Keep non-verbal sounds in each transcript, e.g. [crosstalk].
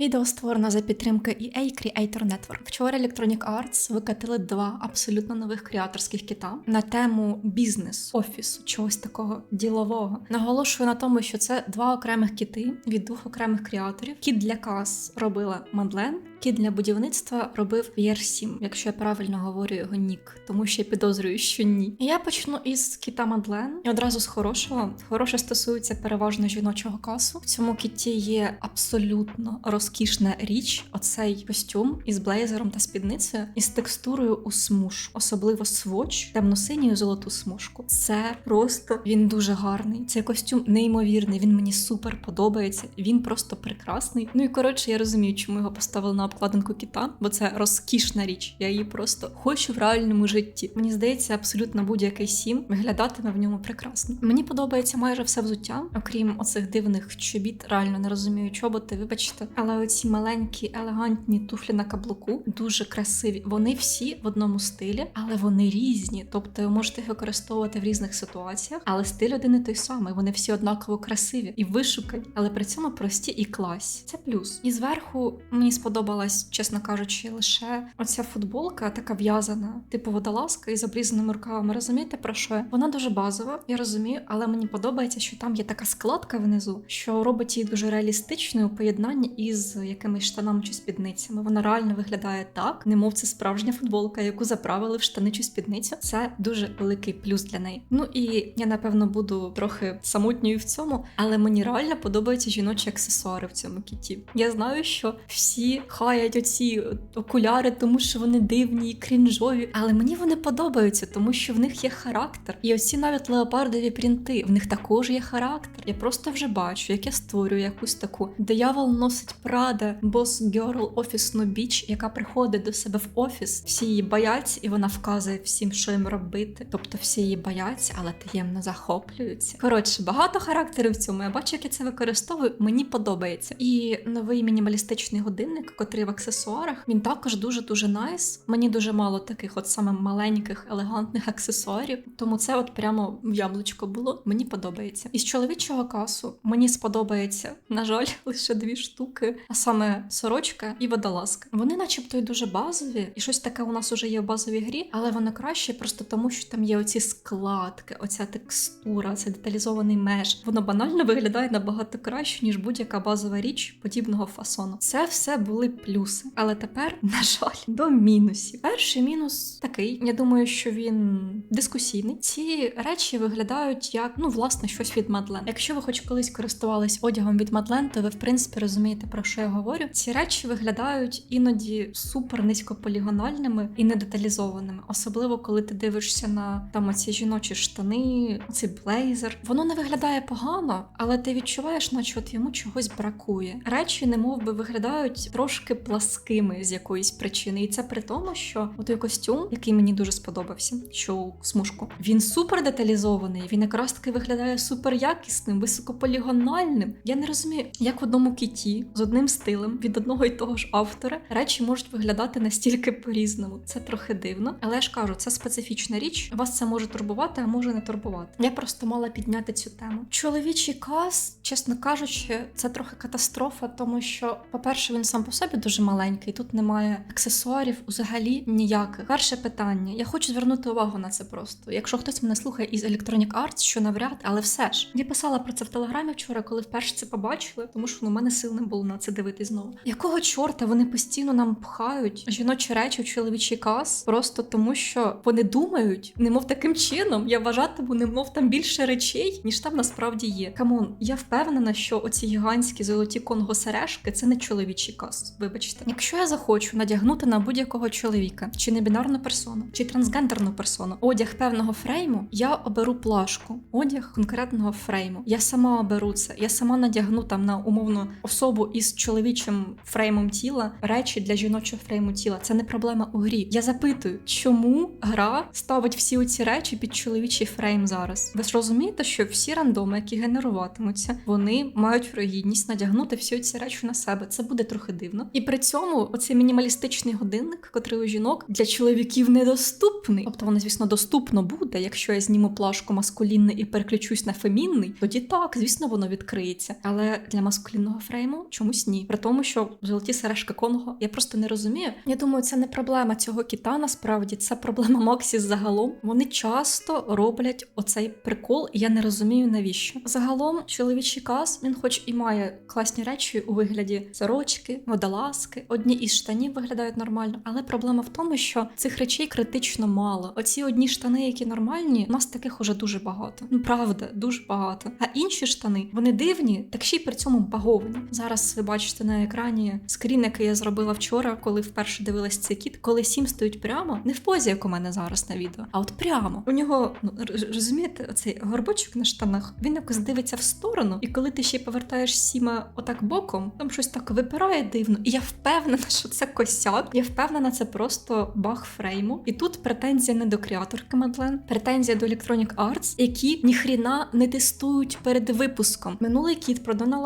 Відео створено за підтримки EA Creator Network. Вчора Electronic Arts викатили два абсолютно нових креаторських кіта на тему бізнес, офісу, чогось такого ділового. Наголошую на тому, що це два окремих кіти від двох окремих креаторів. Кіт для кас робила Мадлен. Кіт для будівництва робив П'єр Сім, якщо я правильно говорю його нік, тому що я підозрюю, що ні. Я почну із кіта Мадлен і одразу з хорошого. Хороше стосується переважно жіночого касу. В цьому кіті є абсолютно розкішна річ. Оцей костюм із блейзером та спідницею із текстурою у смуж, особливо своч, темно-синю золоту смужку. Це просто він дуже гарний. Цей костюм неймовірний. Він мені супер подобається. Він просто прекрасний. Ну і коротше, я розумію, чому його поставили на обкладинку кіта, бо це розкішна річ. Я її просто хочу в реальному житті. Мені здається, абсолютно будь-який сім виглядатиме в ньому прекрасно. Мені подобається майже все взуття, окрім оцих дивних чобіт. Реально не розумію чоботи, вибачте. Але оці маленькі, елегантні туфлі на каблуку дуже красиві. Вони всі в одному стилі, але вони різні. Тобто ви можете їх використовувати в різних ситуаціях, але стиль один і той самий. Вони всі однаково красиві і вишукані, але при цьому прості і класі. Це плюс. І зверху мені сподобалась, чесно кажучи, лише оця футболка, така в'язана, типу водолазка із обрізаними рукавами. Розумієте про що? я? Вона дуже базова, я розумію, але мені подобається, що там є така складка внизу, що робить її дуже реалістичною у поєднанні із якимись штанами чи спідницями. Вона реально виглядає так, немов це справжня футболка, яку заправили в штани чи спідницю. Це дуже великий плюс для неї. Ну і я напевно буду трохи самотньою в цьому, але мені реально подобаються жіночі аксесуари в цьому кіті. Я знаю, що всі хаять оці окуляри, тому що вони дивні і крінжові, але мені вони подобаються, тому що в них є характер. І оці навіть леопардові принти, в них також є характер. Я просто вже бачу, як я створюю якусь таку диявол носить Прада, бос герл офісну біч, яка приходить до себе в офіс. Всі її бояться, і вона вказує всім, що їм робити. Тобто всі її бояться, але таємно захоплюються. Коротше, багато характерів в цьому. Я бачу, як я це використовую. Мені подобається. І новий мінімалістичний годинник, котрий в аксесуарах, він також дуже дуже найс. Мені дуже мало таких, от саме маленьких, елегантних аксесуарів. Тому це от прямо в яблучко було. Мені подобається. Із чоловічого касу мені сподобається, на жаль, [laughs] лише дві штуки, а саме сорочка і водолазка. Вони, начебто, й дуже базові, і щось таке у нас уже є в базовій грі, але воно краще просто тому, що там є оці складки, оця текстура, цей деталізований меж. Воно банально виглядає набагато краще, ніж будь-яка базова річ подібного фасону. Це все були плюси. Але тепер, [laughs] на жаль, до мінусів. Перший мінус такий. Я думаю, що він дискусійний. Ці речі виглядають як ну, власне, щось від Мадлен. Якщо ви хоч колись користувались одягом від Мадлен, то ви в принципі розумієте про що я говорю. Ці речі виглядають іноді супер низькополігональними і недеталізованими, особливо коли ти дивишся на там оці жіночі штани, цей блейзер. Воно не виглядає погано, але ти відчуваєш, наче от йому чогось бракує. Речі, немов би виглядають трошки пласкими з якоїсь причини, і це при тому, що той костюм, який мені дуже сподобався, що смужку, він супер деталізований. Він якраз таки виглядає супер якісним, високополігональним. Я не розумію, як в одному кіті з одним стилем від одного і того ж автора речі можуть виглядати настільки по-різному. Це трохи дивно, але я ж кажу, це специфічна річ. Вас це може турбувати, а може не турбувати. Я просто мала підняти цю тему. Чоловічий кас, чесно кажучи, це трохи катастрофа, тому що, по-перше, він сам по собі дуже маленький. Тут немає аксесуарів взагалі ніяких. Перше питання. Я хочу звернути увагу на це просто. Якщо хтось мене слухає із Electronic Arts, що навряд, але все ж. Я писала про це в телеграмі вчора, коли вперше це побачили, тому що ну, у мене сил не було на це дивитись знову. Якого чорта вони постійно нам пхають жіночі речі в чоловічий кас, просто тому що вони думають, немов таким чином, я вважатиму, немов там більше речей, ніж там насправді є. Камон, я впевнена, що оці гігантські золоті конго-сережки це не чоловічий кас. Вибачте, якщо я захочу надягнути на будь-якого чоловіка, чи небінарну персону, чи трансгендерну персону, одяг певного фрейму, я оберу плашку, одяг конкретного фрейму. Я сама оберу це. Я сама надягну там на умовну особу із чоловічим фреймом тіла речі для жіночого фрейму тіла. Це не проблема у грі. Я запитую, чому гра ставить всі оці речі під чоловічий фрейм зараз? Ви ж розумієте, що всі рандоми, які генеруватимуться, вони мають вирогідність надягнути всі ці речі на себе. Це буде трохи дивно. І при цьому оцей мінімалістичний годинник, котрий у жінок для чоловіків недоступний. Тобто воно, звісно, доступно буде. Якщо я зніму плашку маскулінний і переключусь на фемінний, тоді так, звісно, воно відкриється. Але для маскулінного фрейму чомусь ні. При тому, що золоті сережки Конго я просто не розумію. Я думаю, це не проблема цього кіта. Насправді це проблема Максі загалом. Вони часто роблять оцей прикол, і я не розумію навіщо. Загалом, чоловічий каз він, хоч і має класні речі у вигляді сорочки, водолазки, одні із штанів виглядають нормально, але проблема в тому, що цих речей критично мало. Оці одні штани, які нормальні, у нас таких уже дуже багато. Ну правда, дуже багато. А інші штани вони дивні, так ще й при цьому баговані. Зараз ви бачите на екрані скрін, який я зробила вчора, коли вперше дивилась цей кіт, коли сім стоїть прямо, не в позі, як у мене зараз на відео, а от прямо. У нього ну розумієте, оцей горбочок на штанах, він якось дивиться в сторону, і коли ти ще повертаєш сіма отак боком, там щось так випирає дивно. І я впевнена, що це косяк. Я впевнена, це просто баг фрейму. І тут претензія не до креаторки Мадлен, претензія до Electronic Arts, які ніхріна не тестують перед випуском. Минулий кіт про Дона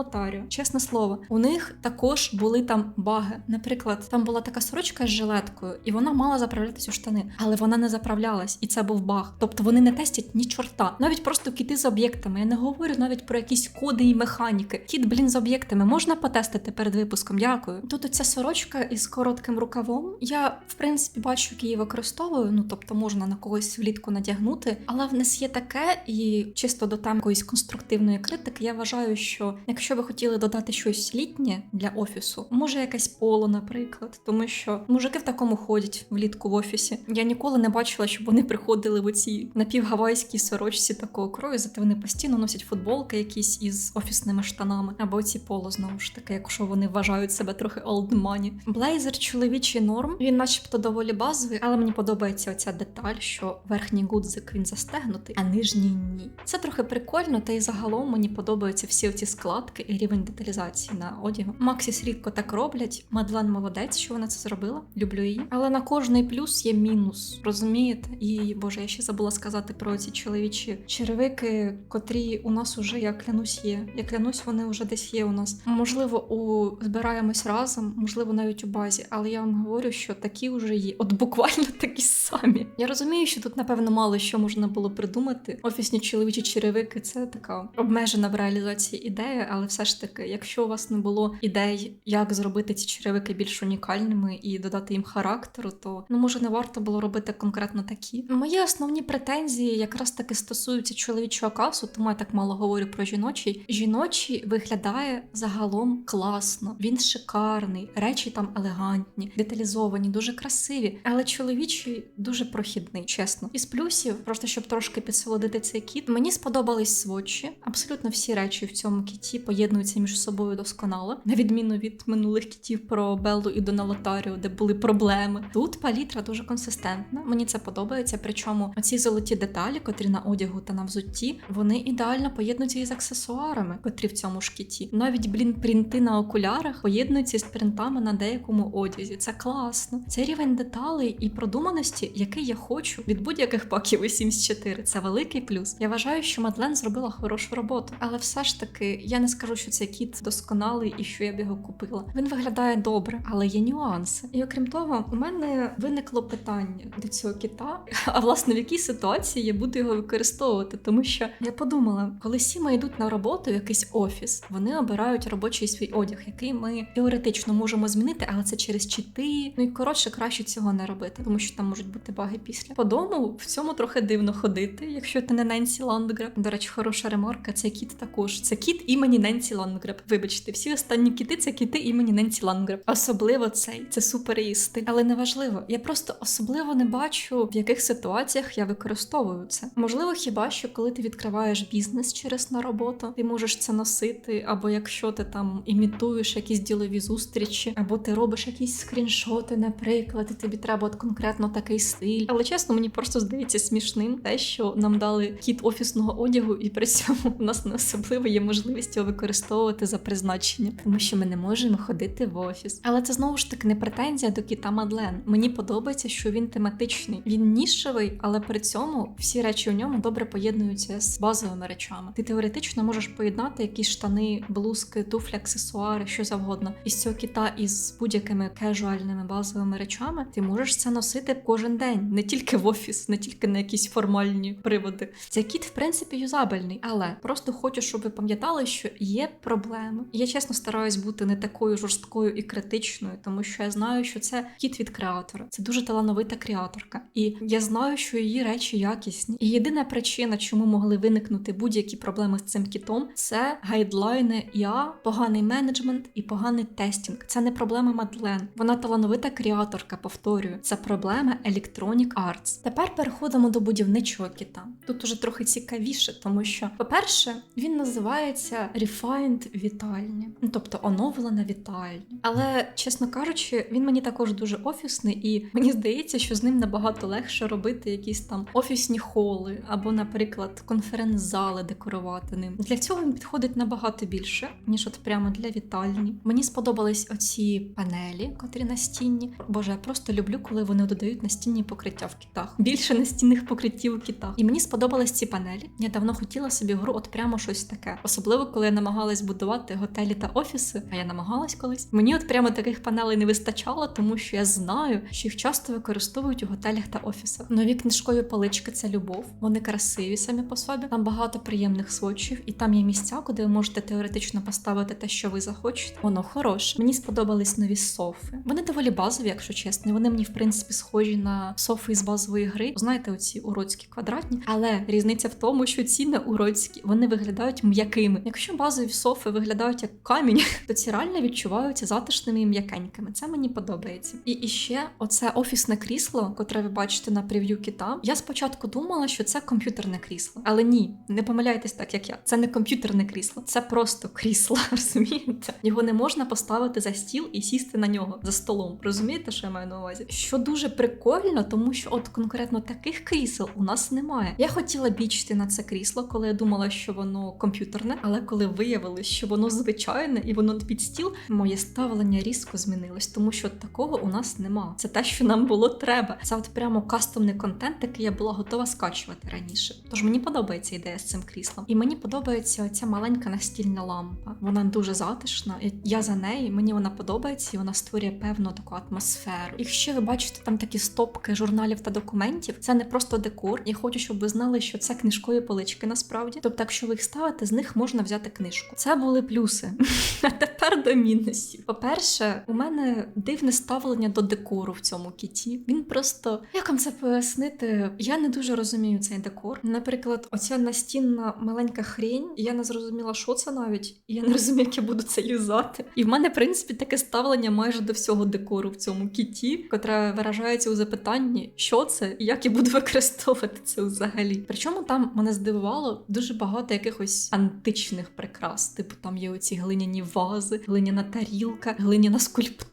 чесне слово, у них також були там баги. Наприклад, там була така сорочка з жилеткою, і вона мала заправлятися у штани, але вона не заправлялась, і це був баг. Тобто вони не тестять ні чорта, навіть просто кіти з об'єктами. Я не говорю навіть про якісь коди і механіки. Кіт, блін, з об'єктами можна потестити перед випуском. Дякую. Тут оця сорочка із коротким рукавом. Я в принципі бачу, як її використовую. Ну тобто можна на когось влітку надягнути, але в нас є таке, і чисто до теми якоїсь конструктивної критики, я вважаю, що якщо ви хотіли додати щось літнє для офісу, може якесь поло, наприклад, тому що мужики в такому ходять влітку в офісі. Я ніколи не бачила, щоб вони приходили в оцій напівгавайській сорочці такого крою, зате вони постійно носять футболки якісь із офісними штанами, або оці поло знову ж таки, якщо вони вважають себе трохи old money. Блейзер чоловічий норм. Він, начебто, доволі базовий, але мені подобається оця деталь, що верхній гудзик він застегнутий, а нижній ні. Це трохи прикольно, та й загалом мені подобаються всі оці складки і рівень деталізації на одягу. Максіс рідко так роблять. Мадлен молодець, що вона це зробила. Люблю її. Але на кожний плюс є мінус. Розумієте? І боже, я ще забула сказати про ці чоловічі черевики, котрі у нас уже я клянусь є. Я клянусь, вони вже десь є у нас. Можливо, у збираємось разом, можливо, навіть у базі, але я вам говорю, що такі вже є. От буквально [laughs] такі самі. Я розумію, що тут, напевно, мало що можна було придумати. Офісні чоловічі черевики це така обмежена в реалізації ідея, але все ж таки, якщо у вас не було ідей, як зробити ці черевики більш унікальними і додати їм характеру, то ну може не варто було робити конкретно такі. Мої основні претензії якраз таки стосуються чоловічого касу, тому я так мало говорю про жіночий. Жіночий виглядає загалом класно, він шикарний, речі там елегантні, деталізовані, дуже красиві. Але чоловічий дуже прохідний, чесно. Із плюсів, просто щоб трошки підсолодити цей кіт, мені сподобались сводчі. Абсолютно всі речі в цьому кіті поєднуються між собою досконало, на відміну від минулих кітів про Беллу і Дона Лотаріо, де були проблеми. Тут палітра дуже консистентна. Мені це подобається. Причому оці золоті деталі, котрі на одягу та на взутті, вони ідеально поєднуються із аксесуарами, котрі в цьому ж кіті. Навіть блін принти на окулярах поєднуються з принтами на деякому одязі. Це класно. Це рівень деталей і продуманості, який я хочу від будь-яких паків у Sims 4. Це великий плюс. Я вважаю, що Мадлен зробила хорошу роботу, але все ж таки я не скажу, що цей кіт досконалий і що я б його купила. Він виглядає добре, але є нюанси. І окрім того, у мене виникло питання до цього кіта. А власне в якій ситуації я буду його використовувати? Тому що я подумала, коли сіма йдуть на роботу в якийсь офіс, вони обирають робочий свій одяг, який ми теоретично можемо змінити, але це через чити. Ну і коротше, краще цього не робити, тому що там можуть бути баги після. По дому в цьому трохи дивно ходити, якщо ти не Ненсі Ландгреб. До речі, хороша ремарка. Це кіт також. Це кіт імені Ненсі Ландгреб. Вибачте, всі останні кіти це кіти імені Ненсі Ландгреб. Особливо цей. Це супер її стиль. Але неважливо. Я просто особливо не бачу, в яких ситуаціях я використовую це. Можливо, хіба що коли ти відкриваєш бізнес через на роботу, ти можеш це носити, або якщо ти там імітуєш якісь ділові зустрічі, або ти робиш якісь скріншоти, наприклад, і тобі треба от конкретно такий стиль. Але чесно, мені просто здається смішним те, що нам дали кіт офісного одягу, і при цьому у нас не особливо є можливість його використовувати за призначенням, тому що ми не можемо ходити в офіс. Але це знову ж таки не претензія до кіта Мадлен. Мені подобається, що він тематичний. Він нішевий, але при цьому всі речі у ньому добре поєднуються з базовими речами. Ти теоретично можеш поєднати якісь штани, блузки, туфлі, аксесуари, що завгодно із цього кіта із будь-якими кежуальними базовими речами, ти можеш це носити кожен день, не тільки в офіс, не тільки на якісь формальні приводи. Цей кіт, в принципі, юзабельний, але просто хочу, щоб ви пам'ятали, що є проблеми. Я чесно стараюсь бути не такою жорсткою і критичною, тому що я знаю, що це кіт від креатора. Це дуже талановита креаторка. І я знаю, що її речі якісні. І єдина причина, чому могли виникнути будь-які проблеми з цим кітом, це гайдлайни ІА, поганий менеджмент і поганий тестінг. Це не проблема Мадлен. Вона талановита креаторка, повторюю. Це проблема Electronic Arts. Тепер переходимо до будівничого кіта. Тут уже трохи цікавіше, тому що, по-перше, він називається Refined вітальня, ну тобто оновлена вітальня. Але, чесно кажучи, він мені також дуже офісний, і мені здається, що з ним набагато легше робити якісь там офісні холи або, наприклад, конференц-зали декорувати ним. Для цього він підходить набагато більше, ніж от прямо для вітальні. Мені сподобались оці панелі, котрі настінні. Боже, я просто люблю, коли вони додають настінні покриття в кітах. Більше настінних покриттів у кітах. І мені сподобались ці панелі. Я давно хотіла собі гру, от прямо щось таке. Особливо, коли я намагалась будувати готелі та офіси. А я намагалась колись. Мені от прямо таких панелей не вистачало, тому що я знаю, що їх часто використовують у готелях та офісах. Нові книжкові полички це любов. Вони красиві самі по собі. Там багато приємних сводчів, і там є місця, куди ви можете теоретично поставити те, що ви захочете. Воно хороше. Мені сподобались нові софи. Вони доволі базові, якщо чесно. Вони мені в принципі схожі на софи із базової гри. Знаєте, оці уродські квадратні. Але різниця в тому, що ці не уродські, вони виглядають м'якими. Якщо базові софи виглядають як камінь, [laughs] то ці реально відчуваються затишними і м'якенькими. Це мені подобається. І іще оце офісне крісло, котре ви бачите на прев'ю кита. Я спочатку думала, що це комп'ютерне крісло, але ні, не помиляйтесь так, як я. Це не комп'ютерне крісло, це просто крісло. [laughs] Розумієте? Його не можна поставити за стіл і сісти на нього за столом. Розумієте, що я маю на увазі? Що дуже прикольно, тому що от конкретно таких крісел у нас немає. Я хотіла бічити на це крісло, коли я думала, що воно комп'ютерне, але коли виявилось, що воно звичайне і воно під стіл, моє ставлення різко змінилось, тому що такого у нас нема. Це те, що нам було треба. Це от прямо кастомний контент, який я була готова скачувати раніше. Тож мені подобається ідея з цим кріслом. І мені подобається ця маленька настільна лампа. Вона дуже затишна. і Я за неї, мені вона подобається, і вона створює певну таку атмосферу. Якщо ви бачите там такі стопки журналів та документів, це не просто декор. Я хочу, щоб ви знали, що це книжкові полички насправді. Тобто, якщо ви їх ставите, з них можна взяти книжку. Це були плюси. [laughs] А тепер до мінусів. По-перше, у мене дивне ставлення до декору в цьому кіті. Він просто як вам це пояснити? Я не дуже розумію цей декор. Наприклад, оця настінна маленька хрінь, я не зрозуміла, що це навіть, і я не розумію, як я буду це юзати. І в мене, в принципі, таке ставлення майже до всього декору в цьому кіті, котре виражається у запитанні, що це і як я буду [laughs] використовувати це взагалі. Причому там мене здивувало дуже багато якихось античних прикрас. Типу там є оці глиняні вази, глиняна тарілка, глиняна скульптура,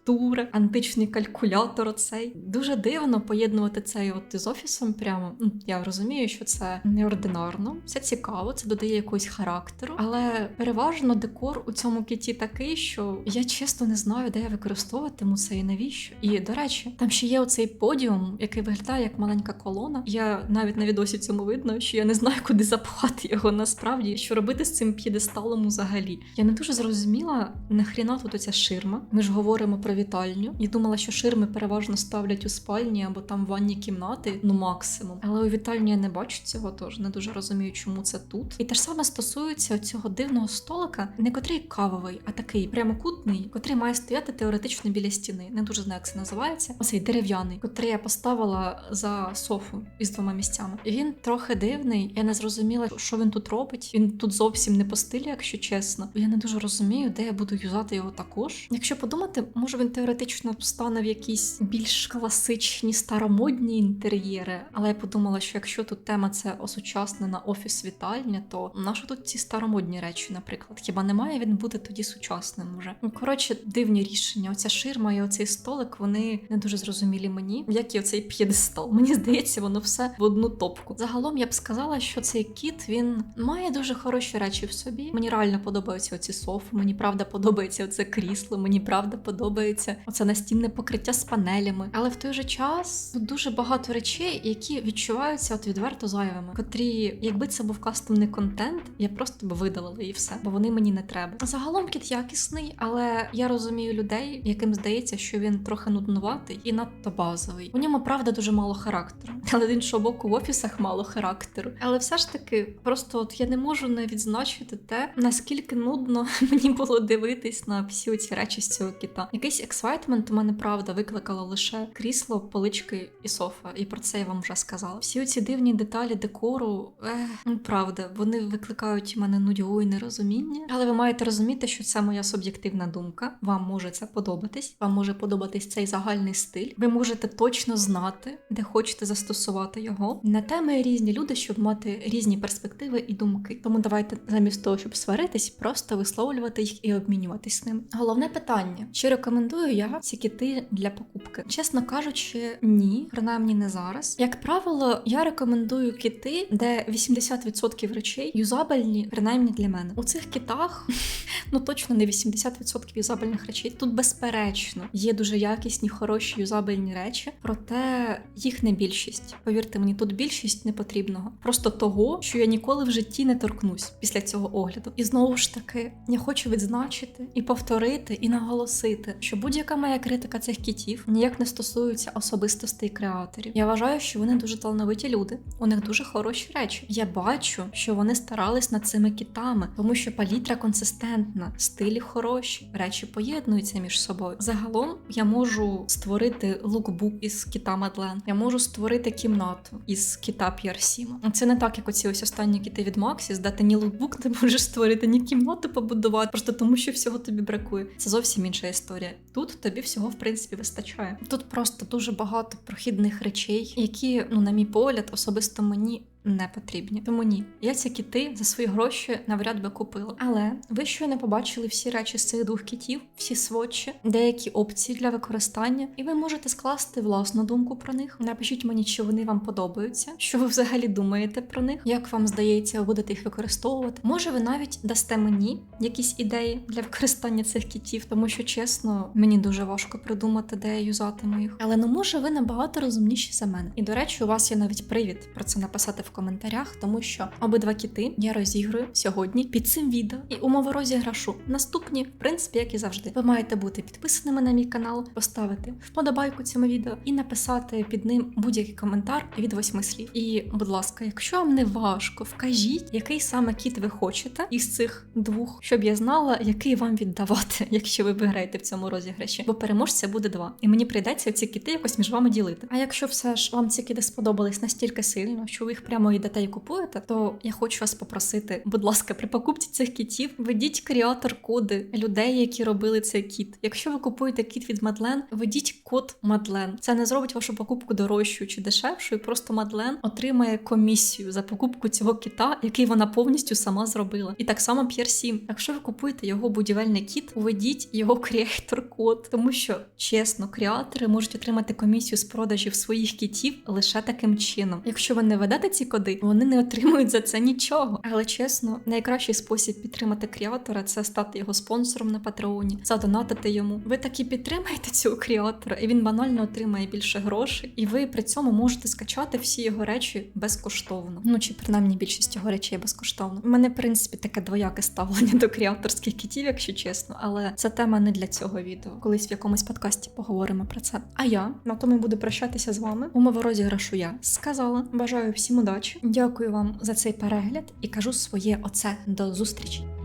античний калькулятор. Оцей дуже дивно поєднувати цей от із офісом. Прямо я розумію, що це неординарно, це цікаво, це додає якогось характеру, але переважно декор у цьому кіті такий, що я чесно не знаю, де я використовуватиму це і навіщо. І до речі, там ще є оцей подіум, який виглядає як маленька колона. Я навіть на відосі цьому видно, що я не знаю, куди запхати його насправді, що робити з цим п'єдесталом взагалі. Я не дуже зрозуміла, нахріна тут оця ширма. Ми ж говоримо про вітальню. І думала, що ширми переважно ставлять у спальні або там ванні кімнати, ну максимум. Але у вітальні я не бачу цього, тож не дуже розумію, чому це тут. І те ж саме стосується цього дивного столика, не котрий кавовий, а такий прямокутний, котрий має стояти теоретично біля стіни. Не дуже знаю, як це називається. Оцей дерев'яний, котрий я поставила за софу із двома місцями. Він трохи дивний. Я не зрозуміла, що він тут робить. Він тут зовсім не по стилі, якщо чесно. Я не дуже розумію, де я буду юзати його також. Якщо подумати, може він теоретично стане в якісь більш класичні старомодні інтер'єри. Але я подумала, що якщо тут тема це осучаснена офіс вітальня, то нащо тут ці старомодні речі, наприклад? Хіба не має він бути тоді сучасним вже? Ну коротше, дивні рішення. Оця ширма і оцей столик вони не дуже зрозумілі мені, як і оцей п'єдестал. Мені здається, воно все в одну топку. Загалом я б сказала, що цей кіт він має дуже хороші речі в собі. Мені реально подобаються оці софи. Мені правда подобається оце крісло. Мені правда подобається оце настінне покриття з панелями. Але в той же час тут дуже багато речей, які відчуваються от відверто зайвими, котрі, якби це був кастомний контент, я просто б видалила і все, бо вони мені не треба. Загалом кіт якісний, але я розумію людей, яким здається, що він трохи нуднуватий і надто базовий. У ньому правда дуже мало характеру, [laughs] але з іншого боку, в офісах мало характеру. Але все ж таки, просто от я не можу не відзначити те, наскільки нудно [laughs] мені було дивитись на всі ці речі з цього кіта. Якийсь ексвайтмент у мене правда викликало лише крісло, полички і софа. І про це я вам вже сказала. Всі ці дивні деталі декору, ех, ну правда, вони викликають у мене нудьгу і нерозуміння. Але ви маєте розуміти, що це моя суб'єктивна думка. Вам може це подобатись, вам може подобатись цей загальний стиль. Ви можете точно знати, де хочете застосувати його. На те ми різні люди, щоб мати різні перспективи і думки. Тому давайте замість того, щоб сваритись, просто висловлювати їх і обмінюватись ним. Головне питання: чи рекомендую я ці кити для покупки? Чесно кажучи, ні, принаймні не зараз. Як правило, я рекомендую кити, де 80% речей юзабельні, принаймні для мене. У цих китах [laughs] ну точно не 80% юзабельних речей. Тут безперечно є дуже якісні, хороші юзабельні речі, проте їх не більшість. Повірте мені, тут більшість не потрібного. Просто того, що я ніколи в житті не торкнусь після цього огляду. І знову ж таки, я хочу відзначити і повторити, і наголосити, що будь-яка моя критика цих кітів ніяк не стосується особистостей креаторів. Я вважаю, що вони дуже талановиті люди, у них дуже хороші речі. Я бачу, що вони старались над цими кітами, тому що палітра консистентна, стилі хороші, речі поєднуються між собою. Загалом я можу створити лукбук із кіта Мадлен. Я можу створити кімнату із кіта П'єрсіма. Це не так, як оці ось останні кіти від Максіс, де ти ні лукбук ти можеш створити, ні кімнату побудувати, просто тому що всього тобі бракує. Це зовсім інша історія. Тут тобі всього в принципі вистачає. Тут просто дуже багато прохідних речей, які, ну на мій погляд, особисто мені не потрібні. Тому ні, я ці кіти за свої гроші навряд би купила. Але ви щойно побачили всі речі з цих двох кітів, всі сводчі, деякі опції для використання, і ви можете скласти власну думку про них. Напишіть мені, чи вони вам подобаються, що ви взагалі думаєте про них, як вам здається, ви будете їх використовувати. Може, ви навіть дасте мені якісь ідеї для використання цих кітів, тому що чесно, мені дуже важко придумати, де я юзатиму їх. Але ну може ви набагато розумніші за мене. І до речі, у вас є навіть привід про це написати в коментарях, тому що обидва кіти я розіграю сьогодні під цим відео. І умови розіграшу наступні, в принципі, як і завжди. Ви маєте бути підписаними на мій канал, поставити вподобайку цьому відео і написати під ним будь-який коментар від восьми слів. І, будь ласка, якщо вам не важко, вкажіть, який саме кіт ви хочете із цих двох, щоб я знала, який вам віддавати, [laughs] якщо ви виграєте в цьому розіграші. Бо переможця буде два. І мені прийдеться ці кіти якось між вами ділити. А якщо все ж вам ці кіти сподобались настільки сильно, що ви їх прямо йдете і купуєте, то я хочу вас попросити, будь ласка, при покупці цих кітів введіть креатор коди людей, які робили цей кіт. Якщо ви купуєте кіт від Мадлен, введіть код Мадлен. Це не зробить вашу покупку дорожчою чи дешевшою. Просто Мадлен отримає комісію за покупку цього кіта, який вона повністю сама зробила. І так само П'єр 7. Якщо ви купуєте його будівельний кіт, введіть його креатор код, тому що чесно, креатори можуть отримати комісію з продажів своїх кітів лише таким чином. Якщо ви не ведете ці коди, вони не отримують за це нічого. Але чесно, найкращий спосіб підтримати креатора це стати його спонсором на патреоні, задонатити йому. Ви таки підтримаєте цього креатора, і він банально отримає більше грошей, і ви при цьому можете скачати всі його речі безкоштовно. Ну чи принаймні більшість його речей безкоштовно. У мене, в принципі, таке двояке ставлення до креаторських кітів, якщо чесно, але це тема не для цього відео. Колись в якомусь подкасті поговоримо про це. А я на тому буду прощатися з вами. Умови розіграшу я сказала. Бажаю всім удачі. Дякую вам за цей перегляд і кажу своє оце до зустрічі.